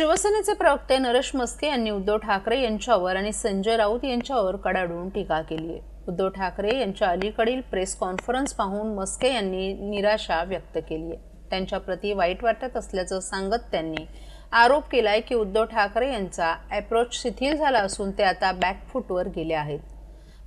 शिवसेनेचे प्रवक्ते नरेश मस्के यांनी उद्धव ठाकरे यांच्यावर आणि संजय राऊत यांच्यावर कडाडून टीका केली आहे. उद्धव ठाकरे यांच्या अलीकडील प्रेस कॉन्फरन्स पाहून मस्के यांनी निराशा व्यक्त केली आहे. त्यांच्या प्रती वाईट वाटत असल्याचं सांगत त्यांनी आरोप केलाय की उद्धव ठाकरे यांचा अप्रोच शिथिल झाला असून ते आता बॅकफूटवर गेले आहेत.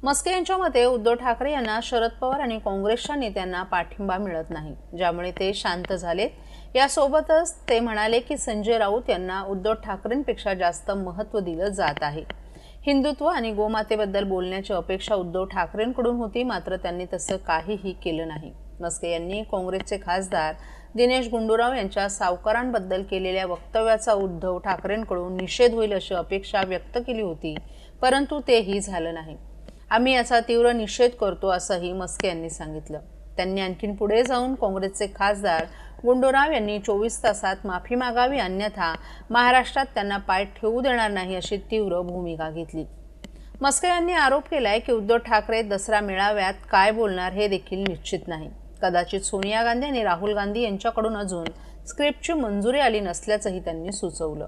मस्के यांच्या मते उद्धव ठाकरे यांना शरद पवार आणि काँग्रेसच्या नेत्यांना पाठिंबा मिळत नाही ज्यामुळे ते शांत झालेत यासोबतच ते म्हणाले की संजय राऊत यांना उद्धव ठाकरेंपेक्षा जास्त महत्त्व दिलं जात आहे. हिंदुत्व आणि गोमातेबद्दल बोलण्याची अपेक्षा उद्धव ठाकरेंकडून होती मात्र त्यांनी तसं काहीही केलं नाही. मस्के यांनी काँग्रेसचे खासदार दिनेश गुंडूराव यांच्या सावकारांबद्दल केलेल्या वक्तव्याचा उद्धव ठाकरेंकडून निषेध होईल अशी अपेक्षा व्यक्त केली होती परंतु तेही झालं नाही. आम्ही याचा तीव्र निषेध करतो असंही मस्के यांनी सांगितलं. त्यांनी आणखीन पुढे जाऊन काँग्रेसचे खासदार गुंडोराव यांनी चोवीस तासात माफी मागावी अन्यथा महाराष्ट्रात त्यांना पाय ठेवू देणार नाही अशी तीव्र भूमिका घेतली. मस्के यांनी आरोप केलाय की उद्धव ठाकरे दसरा मेळाव्यात काय बोलणार हे देखील निश्चित नाही. कदाचित सोनिया गांधी आणि राहुल गांधी यांच्याकडून अजून स्क्रिप्टची मंजुरी आली नसल्याचंही त्यांनी सुचवलं.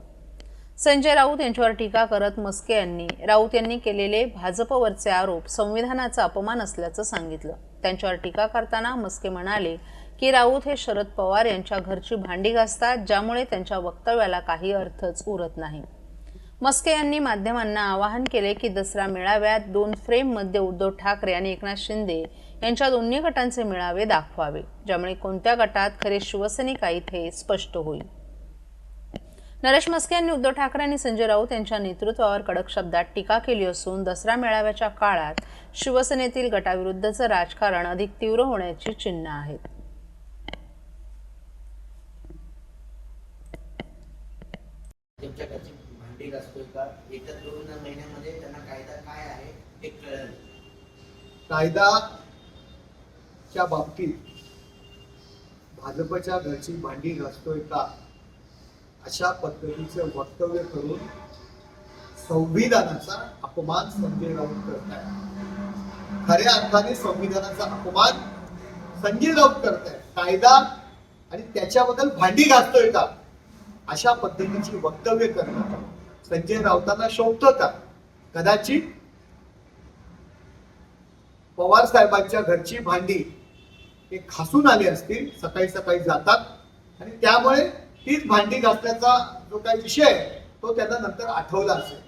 संजय राऊत यांच्यावर टीका करत मस्के यांनी राऊत यांनी केलेले भाजपवरचे आरोप संविधानाचा अपमान असल्याचं सांगितलं. त्यांच्यावर टीका करताना मस्के म्हणाले की राऊत हे शरद पवार यांच्या घरची भांडी घासतात ज्यामुळे त्यांच्या वक्तव्याला काही अर्थच उरत नाही. मस्के यांनी माध्यमांना आवाहन केले की दसरा मेळाव्यात दोन फ्रेममध्ये उद्धव ठाकरे आणि एकनाथ शिंदे यांच्या दोन्ही गटांचे मेळावे दाखवावे ज्यामुळे कोणत्या गटात खरे शिवसैनिक आहेत हे स्पष्ट होईल. नरेश मस्के यांनी उद्धव ठाकरे आणि संजय राऊत यांच्या नेतृत्वावर कडक शब्दात टीका केली असून दसरा मेळाव्याच्या काळात शिवसेनेतील गटाविरुद्धचं राजकारण अधिक तीव्र होण्याची चिन्ह आहेत. घरची भांडी घासतोय का? येत्या दोन महिन्यामध्ये त्यांना कायदा काय आहे हे कळेल. कायदाच्या बाबतीत भाजपच्या घरची भांडी घासतोय का? अशा पद्धतीचं वक्तव्य करून संविधानाचा अपमान संजय राऊत करत आहे खऱ्या अर्थाने संविधानाचा अपमान संजय राऊत करत आहे कायदा आणि त्याच्याबद्दल भांडी घासतोय का? अशा पद्धतीची वक्तव्य करणं. संजय राऊतांना शोभतं का? कदाचित पवार साहेबांच्या घरची भांडी हे खासून आली असतील सकाळी सकाळी जातात आणि त्यामुळे तीच भांडी घासण्याचा जो काही विषय आहे तो त्यांना नंतर आठवला असेल.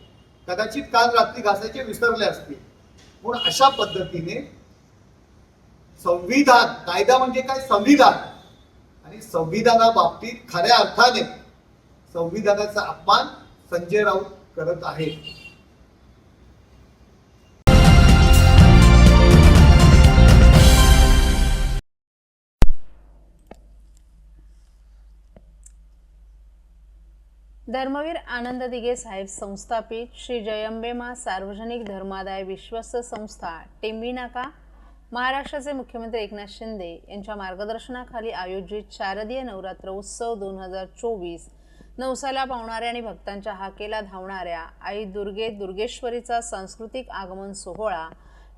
कदाचित काल रात्री घासायचे विसरले असतील. म्हणून अशा पद्धतीने संविधान कायदा म्हणजे काय? संविधान. आणि संविधानाबाबतीत खऱ्या अर्थाने संविधानाचा अपमान संजय राऊत करत आहे धर्मवीर आनंद दिघे साहेब संस्थापित श्री जयंबेमा सार्वजनिक धर्मादाय विश्वस्त संस्था टेंबिनाका महाराष्ट्राचे मुख्यमंत्री एकनाथ शिंदे यांच्या मार्गदर्शनाखाली आयोजित शारदीय नवरात्र उत्सव दोन हजार चोवीस नवसाला पावणाऱ्या आणि भक्तांच्या हाकेला धावणाऱ्या आई दुर्गे दुर्गेश्वरीचा सांस्कृतिक आगमन सोहळा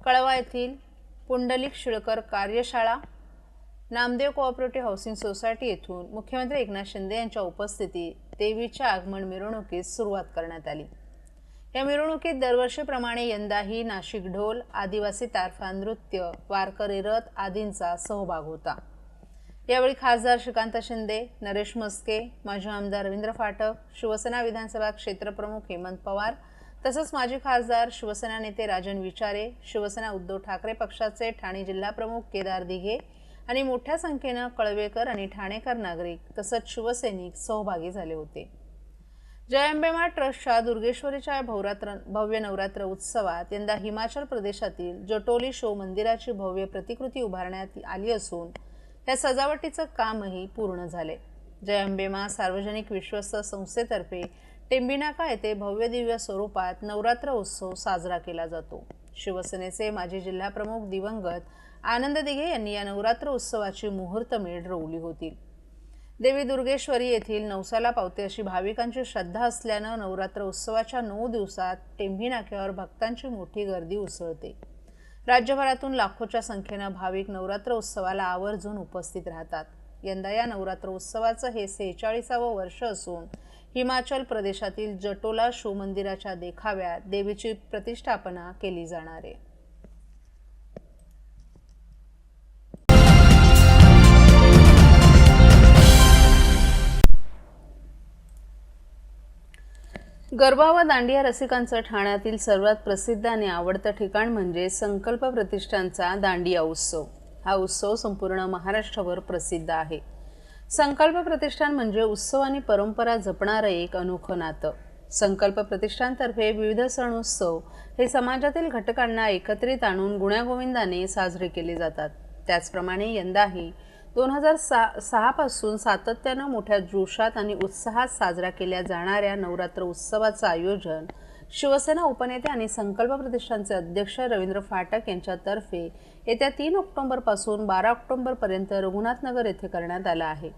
कळवा येथील पुंडलिक शिळकर कार्यशाळा नामदेव कोऑपरेटिव्ह हाऊसिंग सोसायटी येथून मुख्यमंत्री एकनाथ शिंदे यांच्या उपस्थितीत देवीच्या आगमन मिरवणुकीस सुरुवात करण्यात आली. या मिरवणुकीत दरवर्षीप्रमाणे यंदाही नाशिक ढोल आदिवासी तारफा नृत्य वारकरी रथ आदींचा सहभाग होता. यावेळी खासदार श्रीकांत शिंदे नरेश मस्के माजी आमदार रवींद्र फाटक शिवसेना विधानसभा क्षेत्रप्रमुख हेमंत पवार तसंच माजी खासदार शिवसेना नेते राजन विचारे शिवसेना उद्धव ठाकरे पक्षाचे ठाणे जिल्हाप्रमुख केदार दिघे आणि मोठ्या संख्येनं कळवेकर आणि ठाणेकर नागरिक तसंच शिवसैनिक सहभागी झाले होते. जय अंबेमा ट्रस्टच्या दुर्गेश्वरीच्या भवरात्र भव्य नवरात्र उत्सवात यंदा हिमाचल प्रदेशातील जटोली शो मंदिराची भव्य प्रतिकृती उभारण्यात आली असून या सजावटीचं कामही पूर्ण झाले. जयंबेमा सार्वजनिक विश्वस्त संस्थेतर्फे टेंबिनाका येथे भव्य दिव्य स्वरूपात नवरात्र उत्सव साजरा केला जातो. शिवसेनेचे माजी जिल्हाप्रमुख दिवंगत आनंद दिघे यांनी या नवरात्र उत्सवाची मुहूर्तमेढ रोवली होती. देवी दुर्गेश्वरी येथील नवसाला पावते अशी भाविकांची श्रद्धा असल्यानं नवरात्र उत्सवाच्या नऊ दिवसात टेंभी नाक्यावर भक्तांची मोठी गर्दी उसळते. राज्यभरातून लाखोच्या संख्येनं भाविक नवरात्र उत्सवाला आवर्जून उपस्थित राहतात. यंदा या नवरात्र उत्सवाचं हे सेहेचाळीसावं वर्ष असून हिमाचल प्रदेशातील जटोला शिवमंदिराच्या देखाव्यात देवीची प्रतिष्ठापना केली जाणार आहे. गरबा व दांडिया रसिकांचं ठाण्यातील सर्वात प्रसिद्ध आणि आवडतं ठिकाण म्हणजे संकल्प प्रतिष्ठानचा दांडिया उत्सव. हा उत्सव संपूर्ण महाराष्ट्रभर प्रसिद्ध आहे. संकल्प प्रतिष्ठान म्हणजे उत्सव आणि परंपरा जपणारं एक अनोखं नातं. संकल्प प्रतिष्ठानतर्फे विविध सण उत्सव हे समाजातील घटकांना एकत्रित आणून गुण्यागोविंदाने साजरे केले जातात. त्याचप्रमाणे यंदाही दोन हजार सा सहापासून सातत्यानं मोठ्या जोशात आणि उत्साहात साजरा केल्या जाणाऱ्या नवरात्र उत्सवाचं आयोजन शिवसेना उपनेते आणि संकल्प प्रतिष्ठानचे अध्यक्ष रवींद्र फाटक यांच्यातर्फे येत्या तीन ऑक्टोंबरपासून बारा ऑक्टोंबरपर्यंत रघुनाथनगर येथे करण्यात आलं आहे.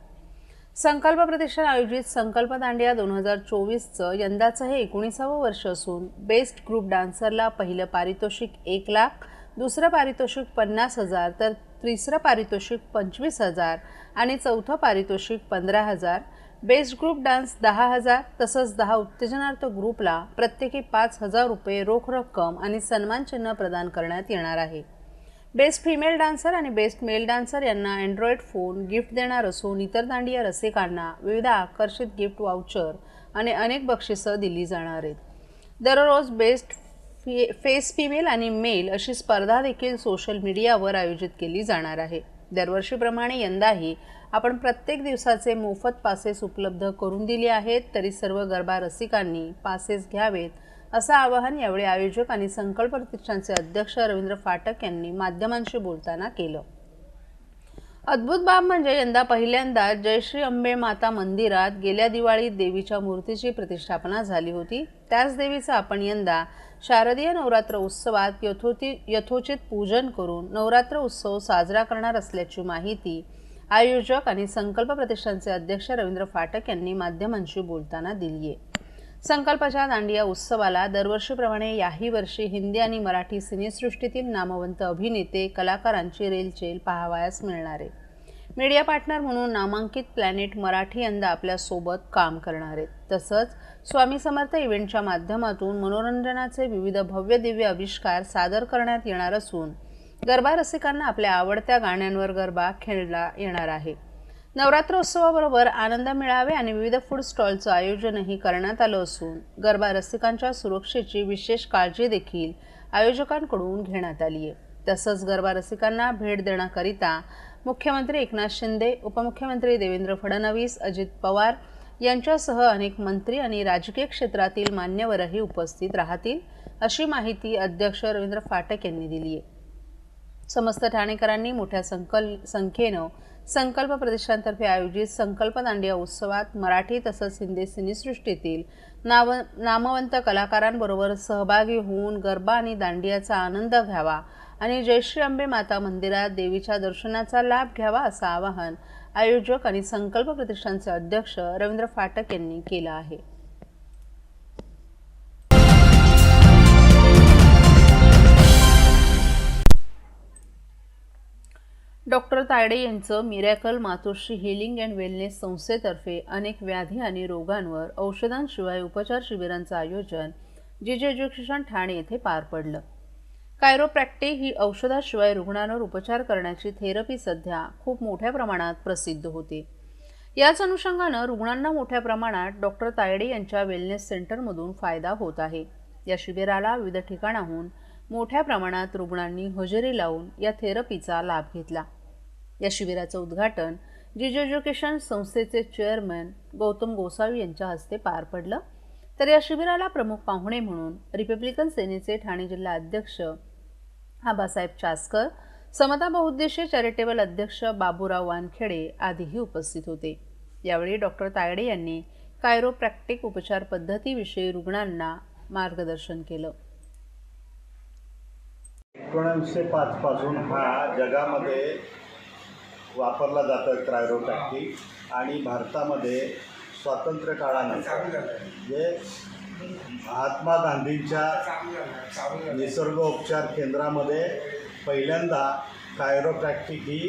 संकल्प प्रतिष्ठान आयोजित संकल्प दांडिया दोन हजार चोवीसचं यंदाचं हे एकोणीसावं वर्ष असून बेस्ट ग्रुप डान्सरला पहिलं पारितोषिक एक लाख दुसरं पारितोषिक पन्नास हजार तर तिसरं पारितोषिक पंचवीस हजार आणि चौथं पारितोषिक पंधरा हजार. बेस्ट ग्रुप डान्स दहा हजार तसंच दहा उत्तेजनार्थ ग्रुपला प्रत्येकी पाच हजार रुपये रोख रक्कम आणि सन्मान चिन्ह प्रदान करण्यात येणार आहे. बेस्ट फिमेल डान्सर आणि बेस्ट मेल डान्सर यांना अँड्रॉइड फोन गिफ्ट देणार असून इतर दांडिया रसिकांना विविध आकर्षित गिफ्ट वाउचर आणि अनेक बक्षिसं दिली जाणार आहेत. दररोज बेस्ट फे फेस फिमेल आणि मेल अशी स्पर्धा देखील सोशल मीडियावर आयोजित केली जाणार आहे. दरवर्षीप्रमाणे यंदाही आपण प्रत्येक दिवसाचे मोफत पासेस उपलब्ध करून दिले आहेत तरी सर्व गरबा रसिकांनी पासेस घ्यावेत असं आवाहन यावेळी आयोजक आणि संकल्प प्रतिष्ठानचे अध्यक्ष रवींद्र फाटक यांनी माध्यमांशी बोलताना केलं. अद्भुत बाब म्हणजे यंदा पहिल्यांदा जयश्री अंबे माता मंदिरात गेल्या दिवाळीत देवीच्या मूर्तीची प्रतिष्ठापना झाली होती. त्याच देवीचं आपण यंदा शारदीय नवरात्र उत्सवात यथोती यथोचित पूजन करून नवरात्र उत्सव साजरा करणार असल्याची माहिती आयोजक आणि संकल्प प्रतिष्ठानचे अध्यक्ष रवींद्र फाटक यांनी माध्यमांशी बोलताना दिली आहे संकल्पाच्या दांडिया उत्सवाला दरवर्षीप्रमाणे याही वर्षी हिंदी आणि मराठी सिनेसृष्टीतील नामवंत अभिनेते कलाकारांची रेलचेल पाहावयास मिळणार आहे. मीडिया पार्टनर म्हणून नामांकित प्लॅनेट मराठी यंदा आपल्यासोबत काम करणार आहेत. तसंच स्वामी समर्थ इव्हेंटच्या माध्यमातून मनोरंजनाचे विविध भव्य दिव्य आविष्कार सादर करण्यात येणार असून गरबा रसिकांना आपल्या आवडत्या गाण्यांवर गरबा खेळला येणार आहे. नवरात्रोत्सवाबरोबर आनंद मिळावे आणि विविध फूड स्टॉलचं आयोजनही करण्यात आलं असून गरबा रसिकांच्या सुरक्षेची विशेष काळजी देखील आयोजकांकडून घेण्यात आली आहे तसंच गरबा रसिकांना भेट देण्याकरिता मुख्यमंत्री एकनाथ शिंदे उपमुख्यमंत्री देवेंद्र फडणवीस अजित पवार यांच्यासह अनेक मंत्री आणि राजकीय क्षेत्रातील मान्यवरही उपस्थित राहतील अशी माहिती अध्यक्ष रवींद्र फाटक यांनी दिली आहे समस्त ठाणेकरांनी मोठ्या संकल संख्येनं संकल्प प्रतिष्ठानतर्फे आयोजित संकल्प दांडिया उत्सवात मराठी तसंच हिंदी सिनेसृष्टीतील नाव नामवंत कलाकारांबरोबर सहभागी होऊन गरबा आणि दांडियाचा आनंद घ्यावा आणि जयश्री अंबे माता मंदिरात देवीच्या दर्शनाचा लाभ घ्यावा असं आवाहन आयोजक आणि संकल्प प्रतिष्ठानचे अध्यक्ष रवींद्र फाटक यांनी केलं आहे. डॉक्टर तायडे यांचं miracle Matoshri healing and wellness संस्थेतर्फे अनेक व्याधी आणि रोगांवर औषधांशिवाय उपचार शिबिरांचं आयोजन जीजे एज्युकेशन ठाणे येथे पार पडलं. कायरोप्रॅक्टिक ही औषधाशिवाय रुग्णांवर उपचार करण्याची थेरपी सध्या खूप मोठ्या प्रमाणात प्रसिद्ध होते. याच अनुषंगानं रुग्णांना मोठ्या प्रमाणात डॉक्टर तायडे यांच्या वेलनेस सेंटरमधून फायदा होत आहे. या शिबिराला विविध ठिकाणाहून मोठ्या प्रमाणात रुग्णांनी हजेरी लावून या थेरपीचा लाभ घेतला. या शिबिराचं उद्घाटन जिज एज्युकेशन संस्थेचे चेअरमन गौतम गोसावी यांच्या हस्ते पार पडलं. तर या शिबिराला प्रमुख पाहुणे म्हणून रिपब्लिकन सेनेचे ठाणे जिल्हा अध्यक्ष आबासाहेब चासकर समता बहुद्देशीय चॅरिटेबल अध्यक्ष बाबूराव वानखेडे आदीही उपस्थित होते. यावेळी डॉक्टर तायडे यांनी कायरोप्रॅक्टिक उपचार पद्धतीविषयी रुग्णांना मार्गदर्शन केलं. एकोणीसशे पाच पासून हा जगामध्ये वापरला जातो क्रायरोप्रॅक्टिक आणि भारतामध्ये स्वातंत्र्य काळानंतर जे महात्मा गांधींच्या निसर्गोपचार केंद्रामध्ये पहिल्यांदा कायरोप्रॅक्टिक ही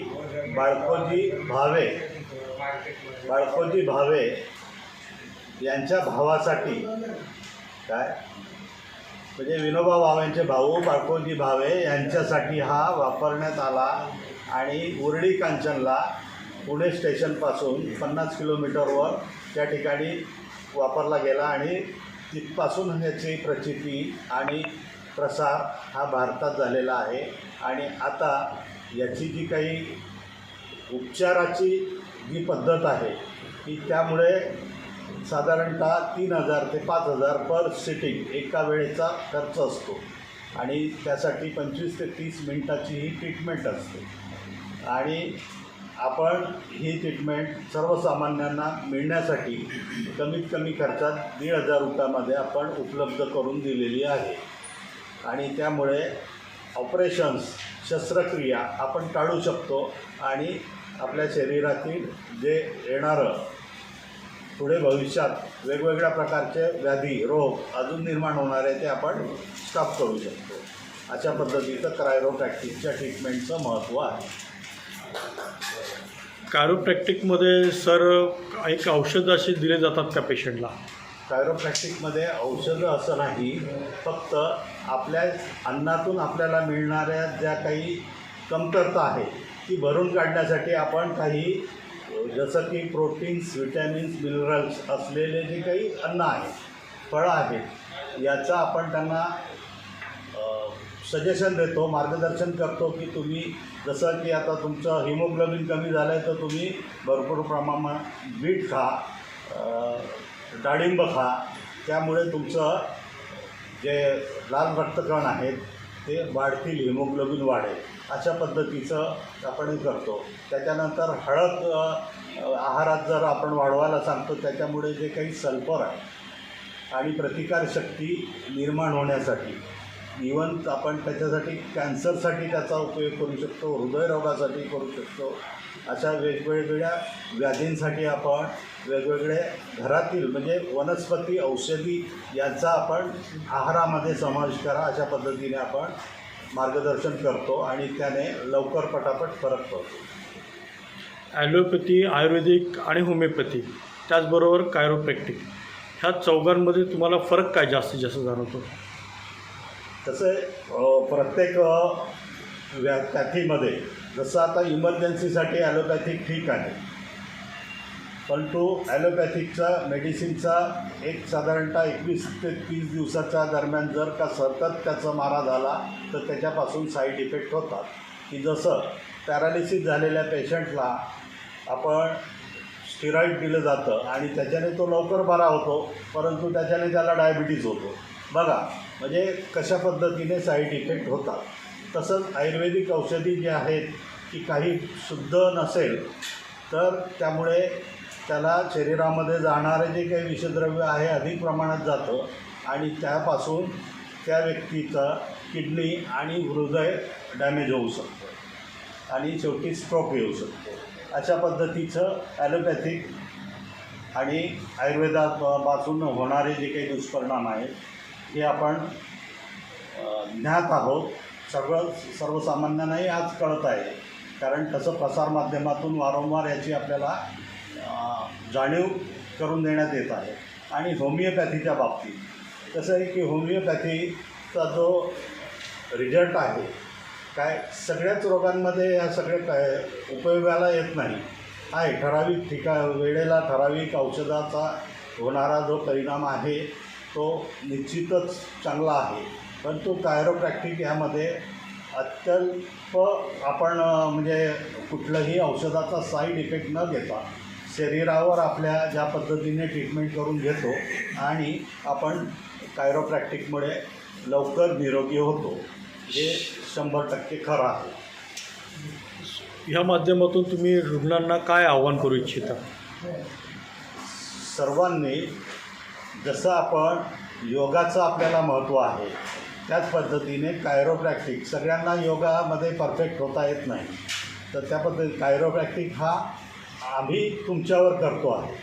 बाळकोजी भावे बाळकोजी भावे यांच्या भावासाठी काय? म्हणजे विनोबा भावेंचे भाऊ बाळकोजी भावे यांच्यासाठी हा वापरण्यात आला आणि उरडी कांचनला पुणे स्टेशनपासून पन्नास किलोमीटरवर त्या ठिकाणी वापरला गेला आणि तिथपासून याची प्रचिती आणि प्रसार हा भारतात झालेला आहे. आणि आता याची जी काही उपचाराची जी पद्धत आहे की त्यामुळे साधारणतः तीन हजार ते पाच हजार पर सिटिंग एका वेळेचा खर्च असतो. आणि त्यासाठी पंचवीस ते तीस मिनटाची ही ट्रीटमेंट असते. आणि आपण ही ट्रीटमेंट सर्वसामान्यांना मिळण्यासाठी कमीत कमी खर्चात दीड हजार रुपयामध्ये आपण उपलब्ध करून दिलेली आहे. आणि त्यामुळे ऑपरेशन्स शस्त्रक्रिया आपण टाळू शकतो आणि आपल्या शरीरातील जे येणारं पुढे भविष्यात वेगवेगळ्या प्रकारचे व्याधी रोग अजून निर्माण होणारे ते आपण स्टॉप करू शकतो. अशा पद्धतीचं क्रायरोप्रॅक्टिसच्या ट्रीटमेंटचं महत्त्व आहे. कायरोप्रॅक्टिकमध्ये सर एक औषध असे दिले जातात का पेशंटला कायरोप्रॅक्टिकमध्ये औषधं असं नाही फक्त आपल्या अन्नातून आपल्याला मिळणाऱ्या ज्या काही कमतरता आहे ती भरून काढण्यासाठी आपण काही जसं की प्रोटीन्स विटॅमिन्स मिनरल्स असलेले जे काही अन्न आहे फळं आहेत याचा आपण त्यांना सजेशन देतो मार्गदर्शन करतो की तुम्ही जसं की आता तुमचं हिमोग्लोबिन कमी झालं आहे तर तुम्ही भरपूर प्रमाणात बीट खा डाळिंब खा. त्यामुळे तुमचं जे लाल रक्तकण आहेत ते वाढतील हिमोग्लोबिन वाढेल. अशा पद्धतीचं आपण हे करतो. त्याच्यानंतर हळद आहारात जर आपण वाढवायला सांगतो त्याच्यामुळे जे काही सल्फर आहे आणि प्रतिकारशक्ती निर्माण होण्यासाठी इवन आपण त्याच्यासाठी कॅन्सरसाठी त्याचा उपयोग करू शकतो हृदयरोगासाठी करू शकतो. अशा वेगवेगळ्या व्याधींसाठी आपण वेगवेगळे घरातील म्हणजे वनस्पती औषधी यांचा आपण आहारामध्ये समावेश करा अशा पद्धतीने आपण मार्गदर्शन करतो आणि त्याने लवकर पटापट फरक पडतो. ॲलोपॅथी आयुर्वेदिक आणि होमिओपॅथी त्याचबरोबर कायरोपॅक्टिक ह्या चौघांमध्ये तुम्हाला फरक काय जास्तीत जास्त जाणवतो? तसे प्रत्येक व्या पॅथीमध्ये जसं आता इमर्जन्सीसाठी ॲलोपॅथिक ठीक आहे. परंतु ॲलोपॅथिकचा मेडिसिनचा एक साधारणतः एकवीस ते तीस दिवसाच्या दरम्यान जर का सतत त्याचा मारा झाला तर त्याच्यापासून साईड इफेक्ट होतात. की जसं पॅरालिसिस झालेल्या पेशंटला आपण स्टिरॉईड दिलं जातं आणि त्याच्याने तो लवकर बरा होतो परंतु त्याच्याने त्याला डायबिटीज होतो. बघा म्हणजे कशा पद्धतीने साईड इफेक्ट होतात. तसंच आयुर्वेदिक औषधी जी आहेत की काही शुद्ध नसेल तर त्यामुळे त्याला शरीरामध्ये जाणारे जे काही विषद्रव्य आहे अधिक प्रमाणात जातं. आणि त्यापासून त्या व्यक्तीचा किडनी आणि हृदय डॅमेज होऊ शकतं. आणि शेवटी स्ट्रोक येऊ शकतो. अशा पद्धतीचं ॲलोपॅथिक आणि आयुर्वेदापासून होणारे जे काही दुष्परिणाम आहेत हे आपण ज्ञात आहोत. सगळं सर्वसामान्यांनाही आज कळत आहे. कारण तसं प्रसारमाध्यमातून वारंवार याची आपल्याला जाणीव करून देण्यात येत आहे. आणि होमिओपॅथीच्या बाबतीत. कसं आहे की होमिओपॅथीचा जो रिझल्ट आहे काय सगळ्याच रोगांमध्ये या सगळे काय उपयोगाला येत नाही. आहे ठराविक ठिका वेळेला ठराविक औषधाचा होणारा जो परिणाम आहे तो निश्चितच चांगला आहे. परंतु कायरोप्रॅक्टिक यामध्ये अत्यल्प आपण म्हणजे कुठलंही औषधाचा साईड इफेक्ट न घेता शरीरावर आपल्या ज्या पद्धतीने ट्रीटमेंट करून घेतो आणि आपण कायरोप्रॅक्टिकमुळे लवकर निरोगी होतो हे शंभर टक्के खरं आहे. ह्या माध्यमातून तुम्ही रुग्णांना काय आव्हान करू इच्छिता? सर्वांनी जसं आपण योगाचं आपल्याला महत्त्व आहे त्याच पद्धतीने कायरोप्रॅक्टिक सगळ्यांना योगामध्ये परफेक्ट होता येत नाही. तर त्या पद्धतीने कायरोप्रॅक्टिक हा आम्ही तुमच्यावर करतो आहे.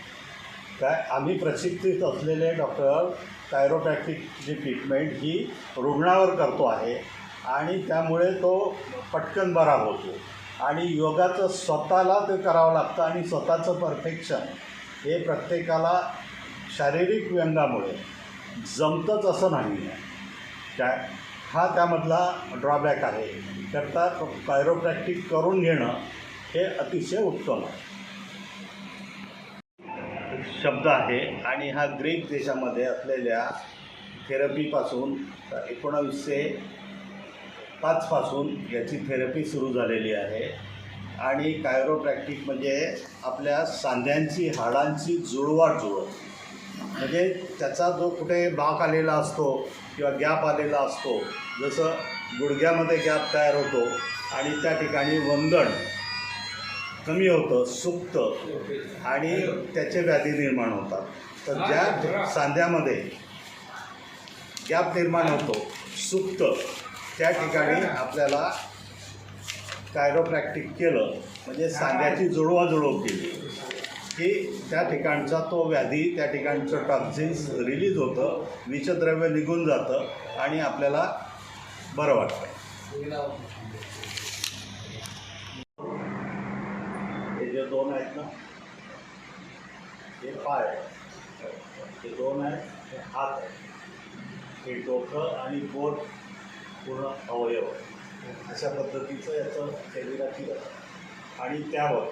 काय आम्ही प्रशिक्षित असलेले डॉक्टर कायरोप्रॅक्टिकची ट्रीटमेंट ही रुग्णावर करतो आहे आणि त्यामुळे तो पटकन बरा होतो. आणि योगाचं स्वतःला ते करावं लागतं आणि स्वतःचं परफेक्शन हे प्रत्येकाला शारीरिक व्यंगामुळे जमतंच असं नाही आहे त्या हा त्यामधला ड्रॉबॅक आहे. करता कायरोप्रॅक्टिक करून घेणं हे अतिशय उत्तम आहे. शब्द आहे आणि हा ग्रीक देशामध्ये असलेल्या थेरपीपासून एकोणावीसशे पाचपासून याची थेरपी सुरू झालेली आहे. आणि कायरोप्रॅक्टिक म्हणजे आपल्या सांध्यांची हाडांची जुळवाट जुळव म्हणजे त्याचा जो कुठे बाक आलेला असतो किंवा गॅप आलेला असतो जसं गुडघ्यामध्ये गॅप तयार होतो आणि त्या ठिकाणी वंदन कमी होतं सुप्त आणि त्याचे व्याधी निर्माण होतात. तर ज्या सांध्यामध्ये गॅप निर्माण होतो सुप्त त्या ठिकाणी आपल्याला कायरोप्रॅक्टिक केलं म्हणजे सांध्याची जुळवाजुळव केली. की त्या ठिकाणचा तो व्याधी त्या ठिकाणचं टॉक्झिन्स रिलीज होतं विषद्रव्य निघून जातं आणि आपल्याला बरं वाटतं. हे जे दोन आहेत ना हे पाय हे दोन आहेत हे हात आहेत. हे डोकं आणि बोट पूर्ण अवयव अशा पद्धतीचं याचं शरीराची आणि त्यावर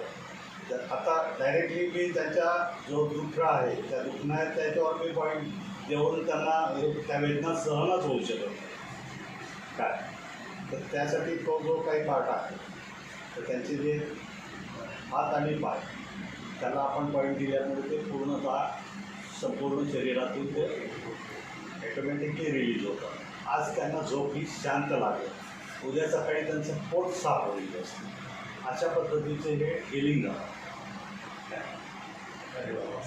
आता डायरेक्टली मी त्यांच्या जो दुखणा आहे त्या दुखणा आहे त्याच्यावर मी पॉईंट देऊन त्यांना त्या वेदना सहनच होऊ शकत काय? तर त्यासाठी तो जो काही पार्ट आहे तर त्यांचे जे हात आणि पाय त्याला आपण पॉईंट दिल्यामुळे ते पूर्णतः संपूर्ण शरीरातून ते ॲटोमॅटिकली रिलीज होतं आज त्यांना झोप ही शांत लागेल. उद्या सकाळी त्यांचं पोट साफ होईल असतं अशा पद्धतीचे हे हिलिंग आहे अरे बाबा.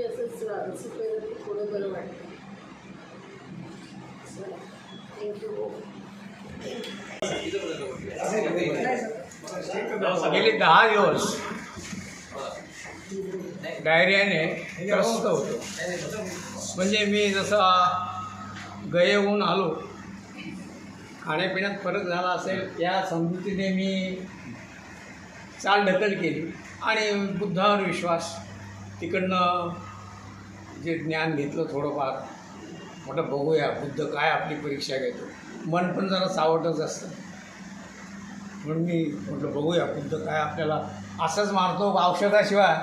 मी असंच असं केलं की थोडं बरं वाटतं. थँक्यू गेले दहा दिवस. डायरियाने त्रस्त होतो. म्हणजे मी जसा गयहून आलो खाण्यापिण्यात फरक झाला असेल या समजुतीने मी चाल ढकल केली. आणि बुद्धावर विश्वास तिकडनं जे ज्ञान घेतलं थोडंफार म्हटलं बघूया बुद्ध काय आपली परीक्षा घेतो. मन पण जरा सावटच असतं. म्हणून मी म्हटलं बघूया बुद्ध काय आपल्याला असंच मारतो औषधाशिवाय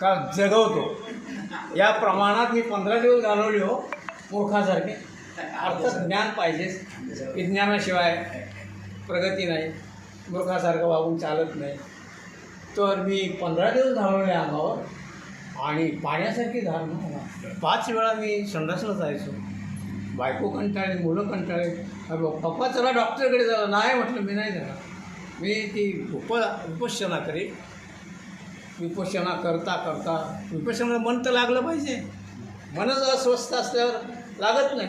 का जगवतो. या प्रमाणात मी पंधरा दिवस घालवले हो मूर्खासारखे. अर्थात ज्ञान पाहिजेच विज्ञानाशिवाय प्रगती नाही. मूर्खासारखं वागून चालत नाही. तर मी पंधरा दिवस घालवले अंगावर. आणि पाण्यासारखी धारणा पाच वेळा मी संडासला जायचो. बायको कंटाळली मुलं कंटाळे अरे पप्पा चला डॉक्टरकडे जा नाही म्हटलं मी नाही झाला मी ती उप उपोषणा करेन. उपोषणा करता करता उपोषणा मन तर लागलं पाहिजे. मनच अस्वस्थ असल्यावर लागत नाही.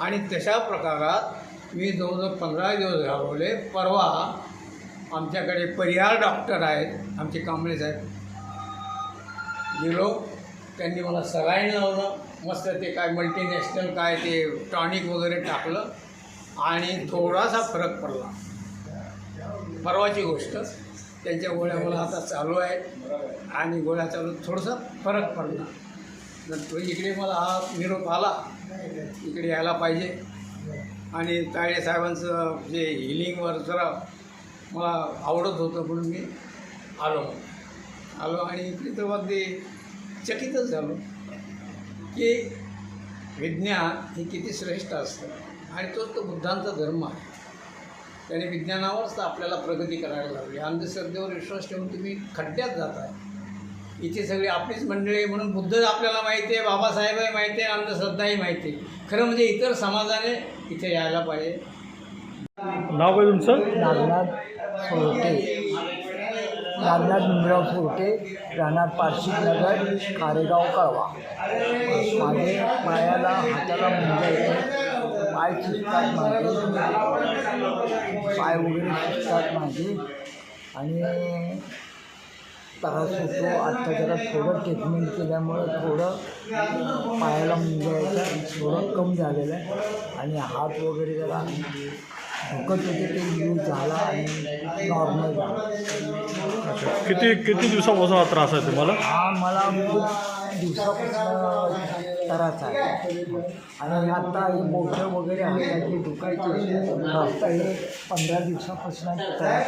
आणि तशा प्रकारात मी जवळजवळ पंधरा दिवस घालवले. परवा आमच्याकडे परिहार डॉक्टर आहेत. आमचे कांबळे साहेब गेलो. त्यांनी मला सलाईन लावलं. मस्त ते काय मल्टीनॅशनल काय ते टॉनिक वगैरे टाकलं. आणि थोडासा फरक पडला. परवाची गोष्ट. त्यांच्या गोळ्या मला आता चालू आहेत. आणि गोळ्या चालू थोडासा फरक पडला. नंतर इकडे मला हा निरोप आला. इकडे यायला पाहिजे. आणि ताळे साहेबांचं जे हिलिंगवर जरा मला आवडत होतं म्हणून मी आलो. आलो आणि इकडे तर अगदी चकितच झालो की विज्ञान हे किती श्रेष्ठ असतं आणि तोच तो बुद्धांचा धर्म आहे. त्याने विज्ञानावरच तर आपल्याला प्रगती करायला लागली अंधश्रद्धेवर विश्वास ठेवून तुम्ही खड्ड्यात जाताय इथे सगळी आपलीच मंडळी आहे म्हणून बुद्ध आपल्याला माहिती आहे बाबासाहेबही माहिती आहे अंधश्रद्धाही माहिती आहे. खरं म्हणजे इतर समाजाने इथे यायला पाहिजे. नाव काय तुमचं? नागनाथ नागनाथ भीमराव सोरटे राहणार पारशिक नगर कारेगाव कळवा. माझे पायाला हाताला मुंबई येते. पाय सुटतात माझे पाय वगैरे सुटतात माझे आणि त्रास होतो. आत्ता जरा थोडं ट्रीटमेंट केल्यामुळं थोडं पायाला मुंबई थोडं कमी झालेलं आहे. आणि हात वगैरे जरा दुखत होते ते यूज झाला आणि नॉर्मल झाला किती किती दिवसापासून हा त्रास आहे तुम्हाला? हा मला खूप दिवसापासून त्रास आहे. आणि आता हे बोटं वगैरे हाताची दुखायची आता हे पंधरा दिवसापासून त्रास.